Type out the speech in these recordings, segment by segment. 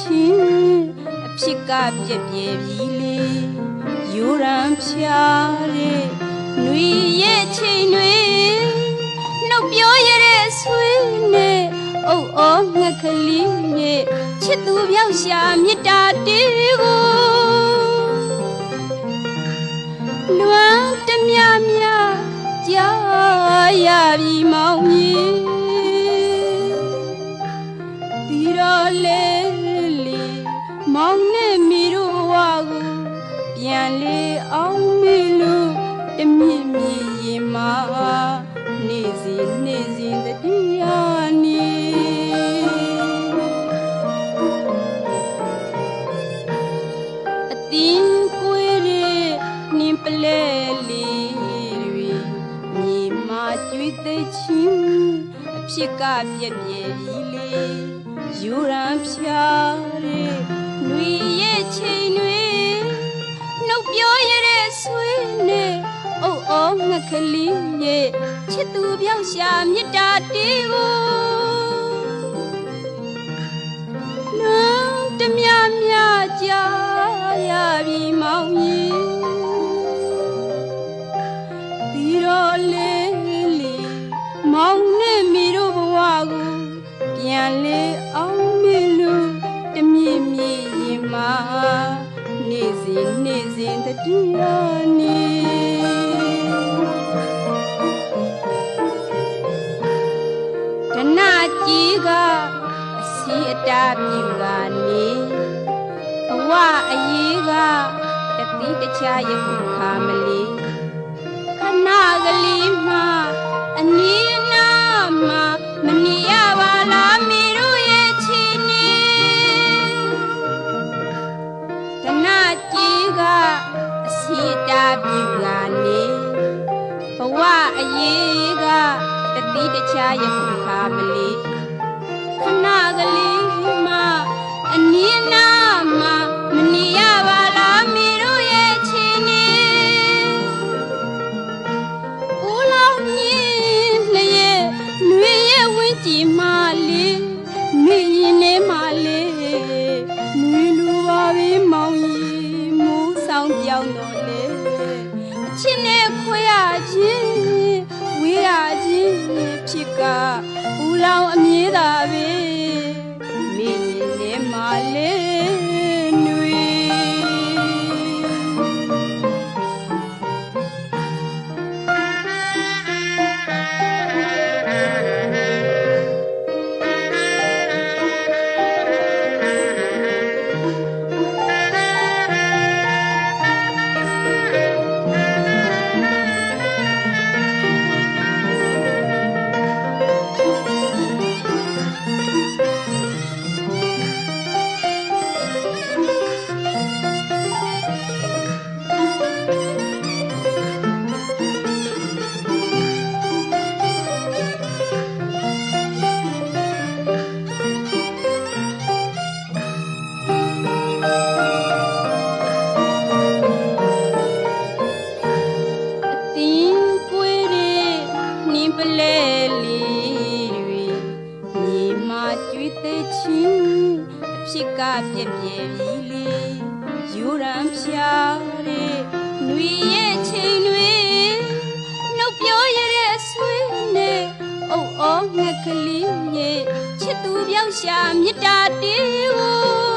ချင်းအဖြစ်ကပြက်ပြဲပြီလေယူရန်ဖြာတဲ့ຫນွေရဲ့ချိန်တွေနှုတ်ပြောရတဲ့ဆွေးနဲ့အုတ်အောငှက်ကလေးနဲ့ချစ်သူပြောက်ရှာမေတ္တာတေးကိုလွမ်းတမြမြကြားရပြီမောင်ကြီး မောင်နဲ့မီတို့ဘဝကိုပြန်လေအောင်မေလို့တမြင့်မြင့်ရင်မာနေစီနေစီတတိယနေအတင်းကွေးတဲ့နင်းပလဲလေးတွေမြေမာကျွေးသိချင်းအဖြစ်ကပြက်ပြဲပြီလေယူရန်ဖြာတဲ့ ຫນွေရဲ့ချိန်တွေနှုတ်ပြောရတဲ့ဆွေးနဲ့အုတ်အောငှက်ကလေးရဲ့ချစ်သူပြောက်ရှာမေတ္တာတေးကိုလုံးတမြမြကြာရပြီမောင်ကြီး စီအတားပြူကနေဘဝအရေးကတတိတခြားယခုခါမလီခဏကလေးမှအနီးအနားမှာမနေရပါလားမီတို့ရဲ့ချီနေဒနာကြီးကအစီအတားပြူကနေဘဝအရေးကတတိတခြားယခုခါမလီ ခဏကလေးမှအနီးအနားမှာမနေရပါလားမီတို့ရဲ့ချီနေဦးလောင်မြင်လျက်နှွေရဲ့ဝင်းကြည်မှလေးနှွေရင်ထဲမှလေးနှွေလူပါပဲမောင်ကြီးမိုးဆောင်ပြောင်းတော့လေအချစ်နဲ့ခွေရခြင်းဝေးရခြင်းဖြစ်ကဦး လောင်အမြဲတာပဲ ပလဲလေးတွေမြေမာကျွေးသိချင်းအဖြစ်ကပြက်ပြဲပြီလေယူရန်ဖြာတဲ့ຫນွေရဲ့ချိန်တွေနှုတ်ပြောရတဲ့ဆွေးနဲ့အုတ်အောငှက်ကလေးရဲ့ချစ်သူပြောက်ရှာမေတ္တာတေးကို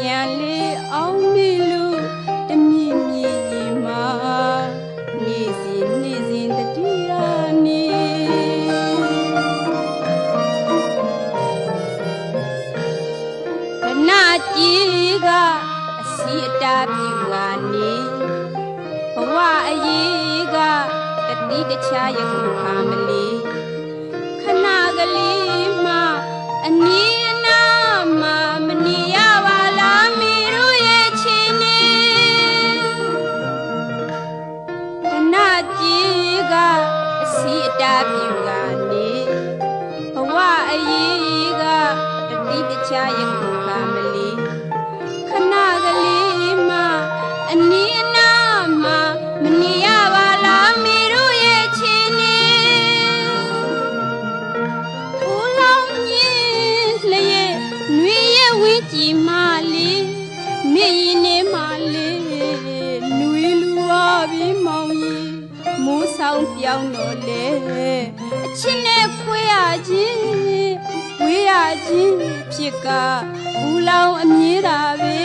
ပြန်လေအောင်မေလို့တမြင့်မြင့်ရင်မာနေစဉ်နေစဉ်တတိယနေကနာကြီးကအစီအတားပြူကနေဘဝအရေးကတတိတခြားယခုခါမလီ တခြားယခုကမလီခဏကလေးမှအနည်းအနာမှမနေရပါလားမေတို့ရဲ့ချင်းနေဖူလောင်ရင်လျက်နွေရဲ့ဝင်းကြည်မှလေးမေရင်နေမှလေးနွေလူဝပြီးမောင်ရင်မိုးဆောင်ပြောင်းတော်လေအချင်းနဲ့ခွေရခြင်း ကြီးဖြစ်ကဘူးလောင်အမြဲတာပဲ